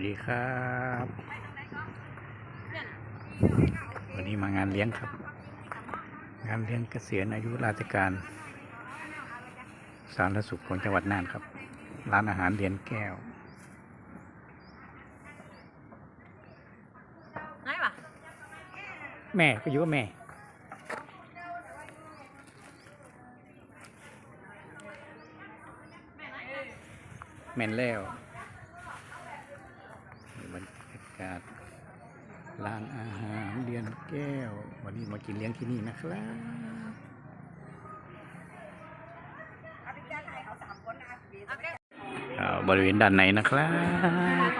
วัสดีครับ วันนี้มางานเลี้ยงครับ งานเลี้ยงเกษียณอายุราชการสาธารณสุขของจังหวัดน่านครับ ร้านอาหารเรียนแก้วไหนวะแม่ก็อยู่กับแม่แม่นแล้วบรรยากาศร้านอาหารเรียนแก้ว วันนี้มากินเลี้ยงที่นี่นะครับอ่าบริเวณด้านในนะครับ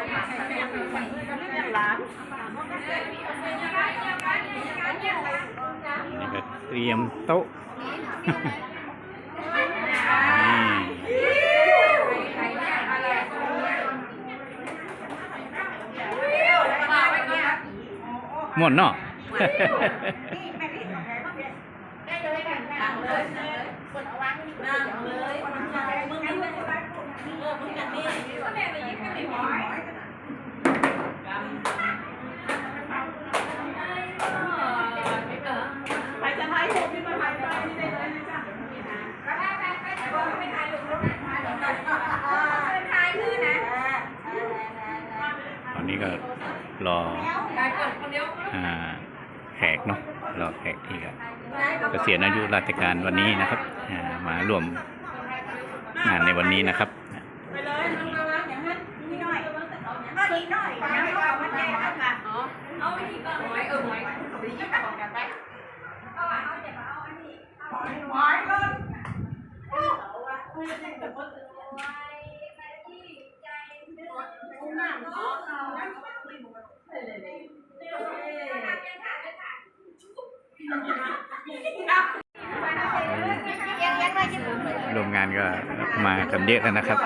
นี่ก็เตรียมโต๊ะ นี่ม่วนเนาะ ไปจะถ่ายรูปที่มาถ่ายไปที่ได้เลยจ้ะ ถ่ายคือนะตอนนี้ก็รอ แขกเนาะรอแขกที่ก็เกษียณอายุราชการวันนี้นะครับอ่ามาร่วมงานในวันนี้นะครับไปเลยน้องๆอย่างนั้นนี่หน่อยก็อีกหน่อยนะไม่เอามาแจกค่ะอ๋อเอาไปอีกก็หอยเออหอยเอาไปอีกของกันไปเอาอะเอาเดี๋ยวเอาอันนี้หอยหอยเลย ยังยังไม่จะพูดเลยโรงงานก็มากันเยอะแล้วนะครับ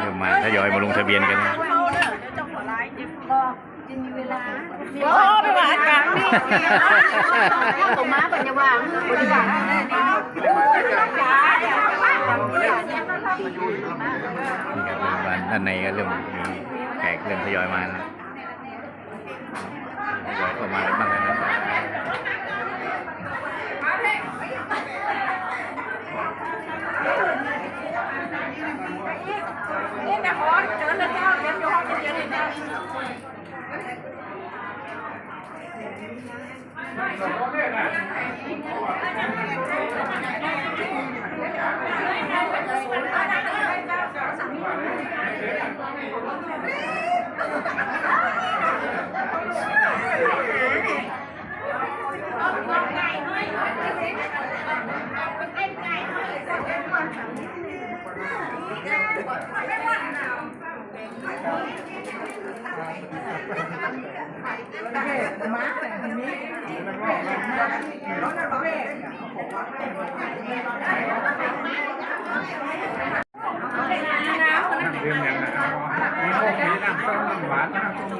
เริ่มมาทยอยมาลงทะเบียนกันนะเขาเด้อเดี๋ยวเจ้าหัวร้ายจิบบอกจินมีเวลาโอ้ไปหวานกันนี่ผมมาปัญญาวางปัญญาวางนี่นี่จ้านี่ครับโรงงานด้านในก็เริ่มมีแขกเริ่มทยอยมานะทยอยเข้ามากันบ้างแล้วนะครับ นี่นะฮอนเจอแล้วเจ้าเดี๋ยวฮอนจะ เจอ เลยเจ้าเรื่องอย่างนั้นมีพวกนี้น้ำส้มน้ำหวานน้ำส้ม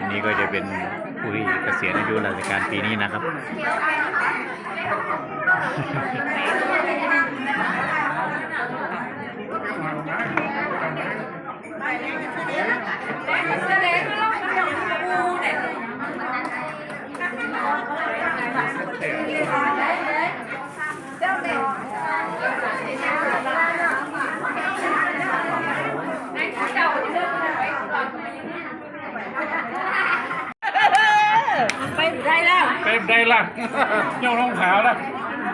อันนี้ก็จะเป็น ผู้ยเกษียณอายุราชการปีนี้นะครับไปได้แล้ว เป็น ได้ละเจ้าท้องขาวละ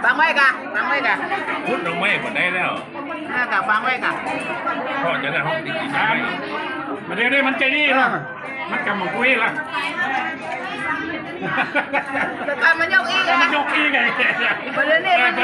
ฟังไว้กะฟังไว้กะพุทธลงไม่หมดได้แล้วน่ากะฟังไว้กะพ่อจะได้ห้องดีใช่มาเดี๋ยวนี้มันใจดีละมันกำมังคุยละแต่การมันยกอีกมันอะยกอีกไงประเด็นนี้มัน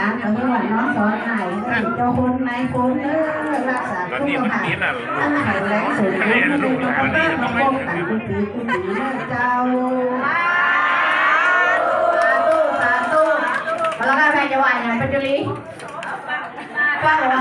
ลูกไม่หลานกับเพื่อนน้องสอนไหนเจ้าคนนายคนเออรักษาตอนผู้นี้มันหานี้น่ะอันแข็งแรงสูงไม่ได้ต้องป้องกันกุฏิกุฏิเจ้าสาธุสาธุพลังงานแพงจะว่าอย่างปัจจุบันป้าเหรอ